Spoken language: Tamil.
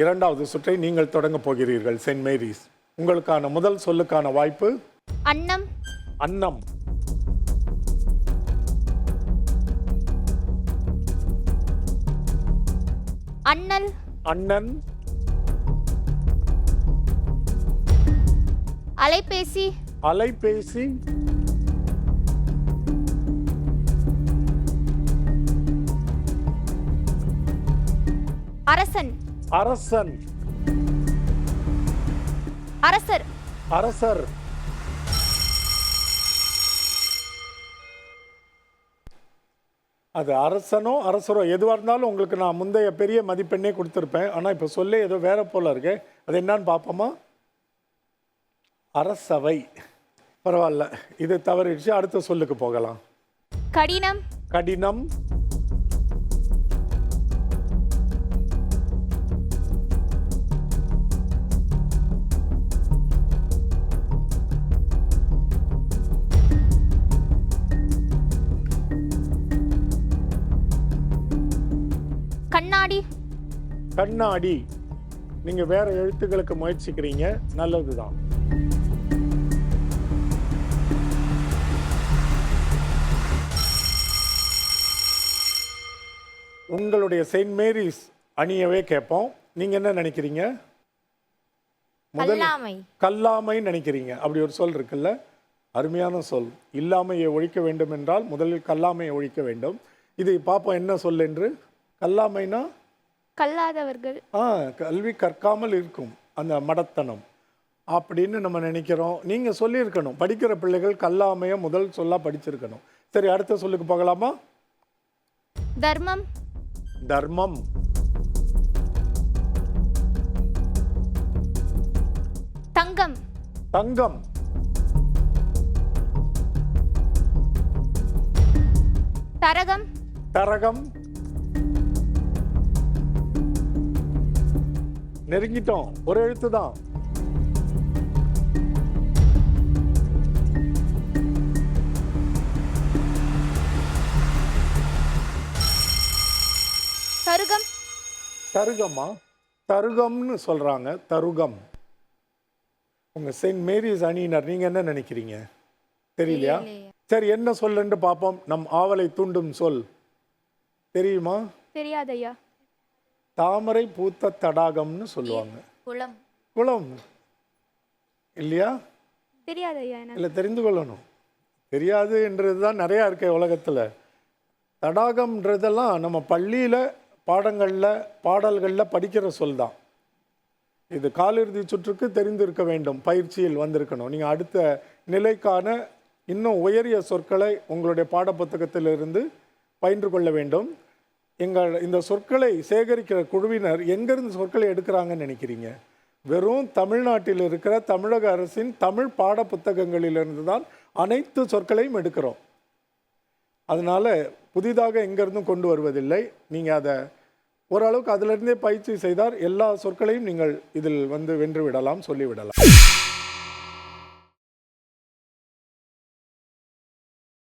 இரண்டாவது சுற்றை நீங்கள் தொடங்க போகிறீர்கள் சென்ட் மேரிஸ் உங்களுக்கான முதல் சொல்லுக்கான வாய்ப்பு? அன்னம். அன்னம். அண்ணல். அண்ணன். அலைபேசி. அலைபேசி. அரசன். அரசன். அரசர். அரசர். அது அரசனோ அரசரோ எதுவாக இருந்தாலும் உங்களுக்கு நான் முந்தைய பெரிய மதிப்பெண்ணே கொடுத்துருப்பேன். ஆனால் இப்போ சொல்லே ஏதோ வேற போல இருக்கு. அது என்னன்னு பார்ப்போமா அரசவை. பரவாயில்ல. இது தவறிடுச்சு. அடுத்த சொல்லுக்கு போகலாம். கடினம். கடினம். கண்ணாடி? கண்ணாடி. நீங்க வேற எழுத்துக்களுக்கு முயற்சிக்கிறீங்க நல்லதுதான். உங்களுடைய செயின்ட் மேரிஸ் அணியவே கேட்போம். நீங்க என்ன நினைக்கிறீங்க? முதல் கல்லாமை. கல்லாமை நினைக்கிறீங்க. அப்படி ஒரு சொல் இருக்குல்ல? அருமையான சொல். இல்லாமையை ஒழிக்க வேண்டும் என்றால் முதலில் கல்லாமையை ஒழிக்க வேண்டும். இது பார்ப்போம் என்ன சொல் என்று? கல்லாமைனா? கல்லாதவர்கள். ஆ கல்வி கற்காமல் இருக்கும் அந்த மடத்தனம். அப்படின்னு நம்ம நினைக்கிறோம். நீங்கள் சொல்லியிருக்கணும். படிக்கிற பிள்ளைகள் கல்லாமையை முதல் சொல்லா படிச்சிருக்கணும். சரி அடுத்த சொல்லுக்கு போகலாமா? தர்மம். தர்மம். தங்கம். தங்கம். தரகம். தரகம். நெருங்கிட்டோம். ஒரு எழுத்து தான் தருகம். தருகமா தருகம்னு சொல்றாங்க. தருகம். உங்க செயின்ட் மேரிஸ் அணியினர் நீங்க என்ன நினைக்கிறீங்க? தெரியலையா? சரி என்ன சொல்லுன்னு பார்ப்போம். நம் ஆவலை தூண்டும் சொல். தெரியுமா? தெரியாதையா தாமரை பூத்த தடாகம்னு சொல்லுவாங்க. குளம். குளம். இல்லையா? எனக்கு. இல்லை தெரிந்து கொள்ளணும். தெரியாதுன்றது தான் நிறையா இருக்கு உலகத்தில். தடாகம்ன்றதெல்லாம் நம்ம பள்ளியில் பாடங்களில் பாடல்களில் படிக்கிற சொல் தான். இது காலிறுதி சுற்றுக்கு தெரிந்திருக்க வேண்டும். பயிற்சியில் வந்திருக்கணும். நீங்கள் அடுத்த நிலைக்கான இன்னும் உயரிய சொற்களை உங்களுடைய பாடப்புத்தகத்திலிருந்து பயின்று கொள்ள வேண்டும். எங்கள் இந்த சொற்களை சேகரிக்கிற குழுவினர் எங்கேருந்து சொற்களை எடுக்கிறாங்கன்னு நினைக்கிறீங்க? வெறும் தமிழ்நாட்டில் இருக்கிற தமிழக அரசின் தமிழ் பாட புத்தகங்களிலிருந்து தான் அனைத்து சொற்களையும் எடுக்கிறோம். அதனால் புதிதாக எங்கேருந்தும் கொண்டு வருவதில்லை. நீங்கள் அதை ஓரளவுக்கு அதிலிருந்தே பயிற்சி செய்தால் எல்லா சொற்களையும் நீங்கள் இதில் வந்து வென்று விடலாம் சொல்லிவிடலாம்.